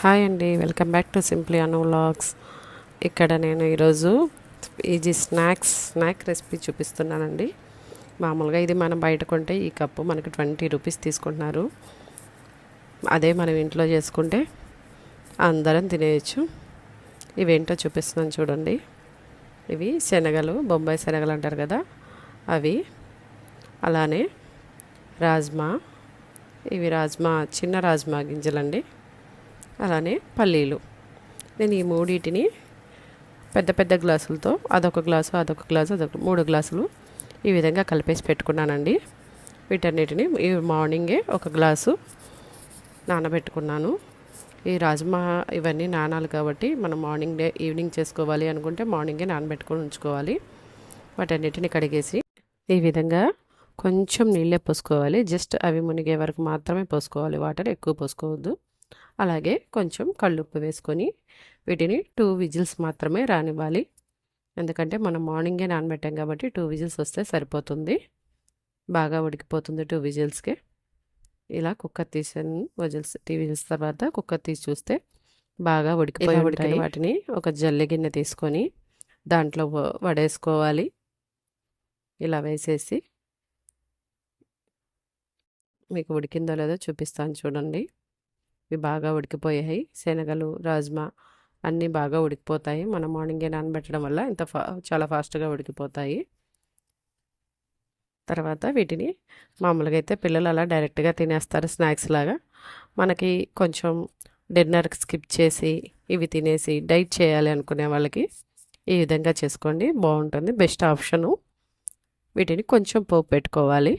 Hi అండి welcome back to simply Anu vlogs ఇక్కడ నేను ఈరోజు ఈజీ స్నాక్స్ స్నాక్ రెసిపీ చూపిస్తున్నానండి. మామూలుగా ఇది మనం బయట కొంటే ఈ కప్పు మనకి ట్వంటీ రూపీస్ తీసుకుంటున్నారు. అదే మనం ఇంట్లో చేసుకుంటే అందరం తినేయచ్చు. ఇవేంటో చూపిస్తున్నాను చూడండి. ఇవి శనగలు బొంబాయి శనగలు అంటారు కదా అవి. అలానే రాజ్మా. ఇవి రాజ్మా చిన్న రాజ్మా గింజలండి. అలానే పల్లీలు. నేను ఈ మూడింటిని పెద్ద పెద్ద గ్లాసులతో అదొక గ్లాసు అదొక గ్లాసు అదొక మూడు గ్లాసులు ఈ విధంగా కలిపేసి పెట్టుకున్నానండి. వీటన్నిటిని ఈ మార్నింగే ఒక గ్లాసు నానబెట్టుకున్నాను. ఈ రాజ్మా ఇవన్నీ నానాలి కాబట్టి మనం మార్నింగ్ డే ఈవినింగ్ చేసుకోవాలి అనుకుంటే మార్నింగే నానబెట్టుకొని ఉంచుకోవాలి. వాటన్నిటిని కడిగేసి ఈ విధంగా కొంచెం నీళ్ళే పోసుకోవాలి. జస్ట్ అవి మునిగే వరకు మాత్రమే పోసుకోవాలి. వాటర్ ఎక్కువ పోసుకోవద్దు. అలాగే కొంచెం కళ్ళుప్పు వేసుకొని వీటిని టూ విజిల్స్ మాత్రమే రానివ్వాలి. ఎందుకంటే మనం మార్నింగే నానబెట్టాం కాబట్టి టూ విజిల్స్ వస్తే సరిపోతుంది. బాగా ఉడికిపోతుంది టూ విజిల్స్కి ఇలా కుక్కర్ తీసాను విజిల్స్ టీ విజిల్స్ తర్వాత కుక్కర్ తీసి చూస్తే బాగా ఉడికిపోయి ఉడికిన వాటిని ఒక జల్లె గిన్నె తీసుకొని దాంట్లో వడేసుకోవాలి. ఇలా వేసేసి మీకు ఉడికిందో లేదో చూపిస్తాను చూడండి. ఇవి బాగా ఉడికిపోయాయి. శనగలు రాజ్మా అన్నీ బాగా ఉడికిపోతాయి. మనం మార్నింగే నానబెట్టడం వల్ల ఇంత ఫా చాలా ఫాస్ట్గా ఉడికిపోతాయి. తర్వాత వీటిని మామూలుగా అయితే పిల్లలు అలా డైరెక్ట్గా తినేస్తారు స్నాక్స్ లాగా. మనకి కొంచెం డిన్నర్ స్కిప్ చేసి ఇవి తినేసి డైట్ చేయాలి అనుకునే వాళ్ళకి ఈ విధంగా చేసుకోండి. బాగుంటుంది. Best option. వీటిని కొంచెం పోపు పెట్టుకోవాలి.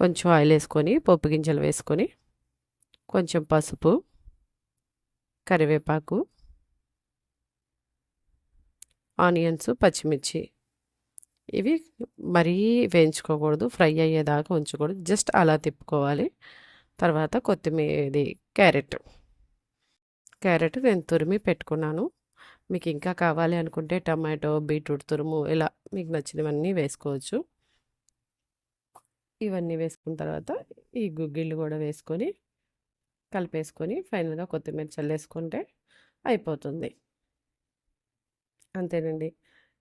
కొంచెం ఆయిల్ వేసుకొని పోపు గింజలు వేసుకొని కొంచెం పసుపు కరివేపాకు ఆనియన్స్ పచ్చిమిర్చి. ఇవి మరీ వేయించుకోకూడదు ఫ్రై అయ్యేదాకా ఉంచకూడదు. జస్ట్ అలా తిప్పుకోవాలి. తర్వాత కొత్తిమీరది క్యారెట్. క్యారెట్ నేను తురిమి పెట్టుకున్నాను. మీకు ఇంకా కావాలి అనుకుంటే టమాటో బీట్రూట్ తురుము ఇలా మీకు నచ్చినవన్నీ వేసుకోవచ్చు. ఇవన్నీ వేసుకున్న తర్వాత ఈ గుగ్గిళ్ళు కూడా వేసుకొని కలిపేసుకొని ఫైనల్గా కొత్తిమీర చల్లేసుకుంటే అయిపోతుంది. అంతేనండి.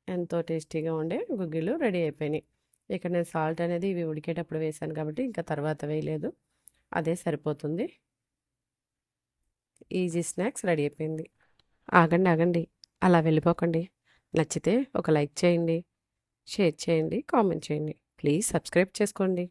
ఎంతో టేస్టీగా ఉండే గుగ్గిళ్ళు రెడీ అయిపోయినాయి. ఇక్కడ నేను సాల్ట్ అనేది ఇవి ఉడికేటప్పుడు వేసాను కాబట్టి ఇంకా తర్వాత వేయలేదు. అదే సరిపోతుంది. ఈజీ స్నాక్స్ రెడీ అయిపోయింది. ఆగండి ఆగండి. అలా వెళ్ళిపోకండి. నచ్చితే ఒక లైక్ చేయండి షేర్ చేయండి కామెంట్ చేయండి. ప్లీజ్ సబ్స్క్రైబ్ చేసుకోండి.